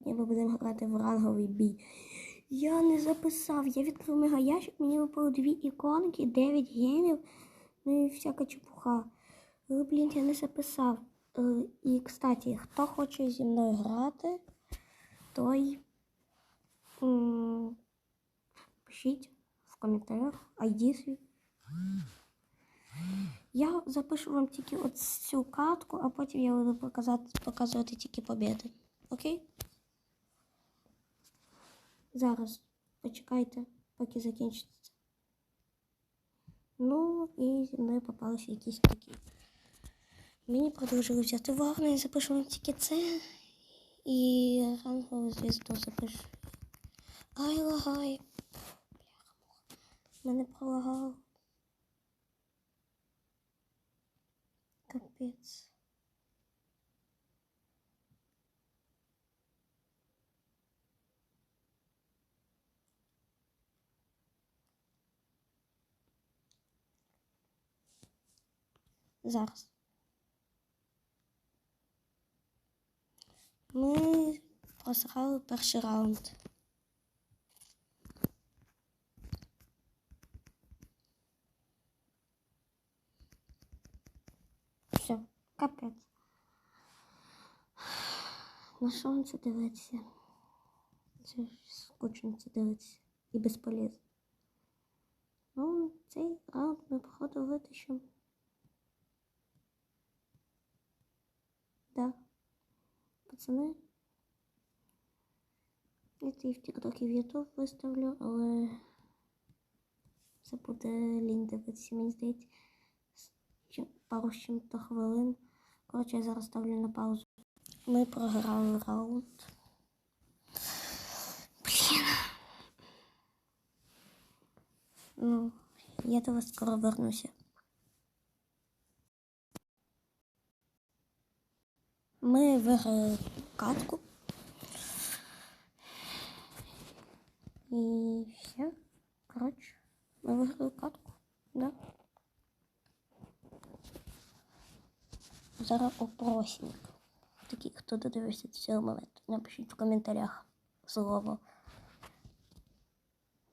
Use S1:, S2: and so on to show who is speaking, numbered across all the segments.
S1: ми будемо грати в ранговий бій. Я не записав. Я відкрив мегаящик, мені випало дві іконки, 9 гемів, ну і всяка чепуха. Але, блін, я не записав. Е, І, кстати, хто хоче зі мною грати, той пишіть в коментарях ID свій. Я запишу вам тільки от цю катку, а потім я буду показати, показувати тільки побіди. Окей? Зараз почекайте, поки закінчиться. Ну і зі мною попалися якісь такі. Мені продовжили взяти вагну, я запишу вам тільки це. І рангову звізду запишу. Ай, лагай. Мене пролагало. Капець. Зараз. Ми просрали перший раунд. Все, капець. На що це дивитися? Це ж скучно це дивитися і безполезно. Ну, цей раунд ми, походу, витащимо. Да. Пацани. Я це і в TikTok і в YouTube виставлю, але це буде лінь дивитися, мені здається. Пару з чим-то хвилин. Коротше, я зараз ставлю на паузу. Ми програли раунд. Блін. Ну, я до вас скоро вернуся. Ми виграли катку. І все. Коротше, ми виграли катку. Да. Зараз опросник. Такі, хто додивився до цього моменту. Напишіть в коментарях слово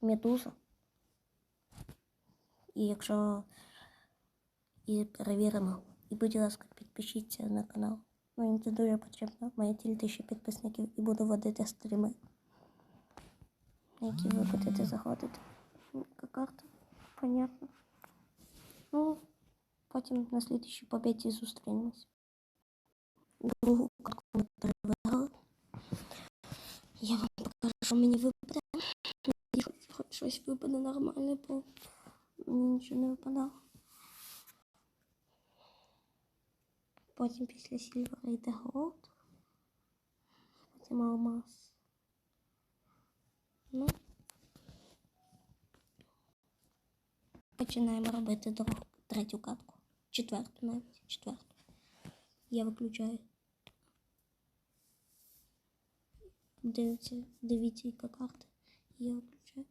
S1: медуза. І якщо і перевіримо. І будь ласка, підпишіться на канал. Мені це дуже потрібно. Має тільки тисячі підписників і буду водити стріми. На які ви будете заходити. Карта? Понятно. Ну, потім на слідчій побіді зустрінемось. Другу картку ми перевели. Я вам покажу, що мені випаде. Хоч щось випаде нормальне, бо мені нічого не випадало. Потім після сільвера йде голд. Потім алмаз. Ну. Починаємо робити другу, третю катку. Четверту навіть. Четверту. Я виключаю. Дивіться, дивіться, яка карта. Я виключаю.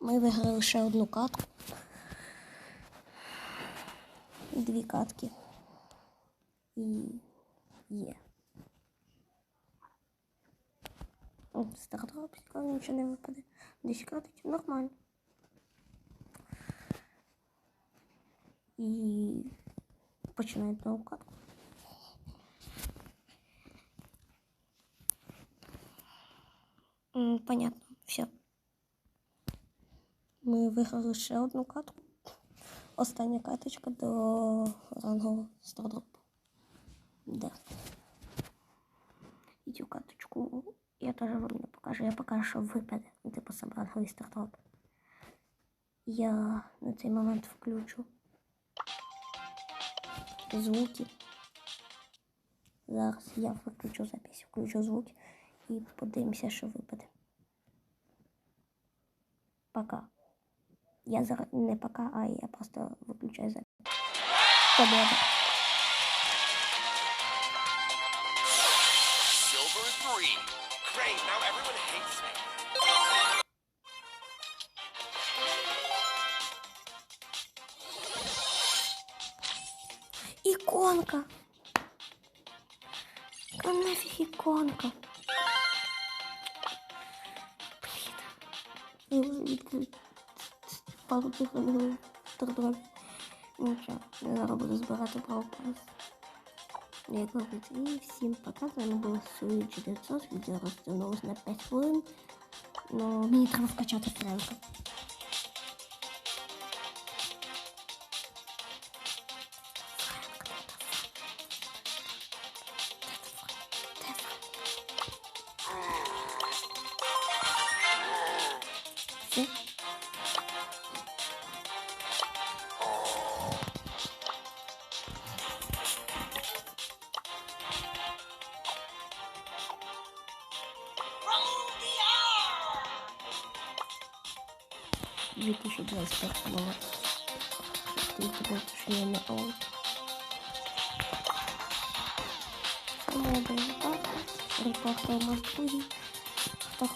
S1: Ми виграли ще одну катку. Дві катки. І є. Стартап, цікаво, нічого не випаде. Десь катить нормально. І починають нову катку. Понятно, все. Ми виграли ще одну катку. Остання каточка до рангового стардропу. Да. І цю каточку я теж вам не покажу. Я покажу, що випаде. Ну, Типу сам ранговий стардроп. Я на цей момент включу звуки. Зараз я виключу запись, включу звуки і подивимося, що випаде. Пока. Я зараз не пока, а я просто виключаю запись. Победа.
S2: Silver three. Great, now everyone hates me.
S1: Іконка. Ну нафіг іконка. Блін. Я вже відкрив пару тих тордрові. Нічого, я зараз буду збирати правопис. Як робити. І всім пока. З вами був Суїчі 900. Відео розтягнулось на 5 хвилин. Ну, мені треба вкачати Френка. Все.
S2: Roll
S1: 2025 года.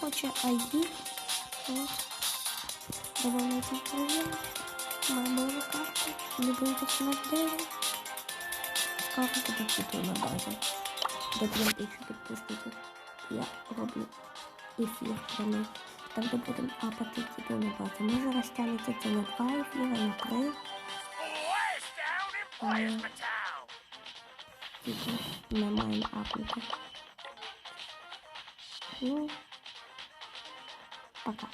S1: Хоче ID, от. Добавляйте друзья. Мобильну карту. Любите смак-деві. Карту підписуйте на базі. До 3000 підписників. Я роблю ефір прямий. Там де будемо апати тільки на базі. Може розтягнеться це на два ефіри, на три.
S2: Battalion!
S1: Тільки не маємо апнути. Ну, пока.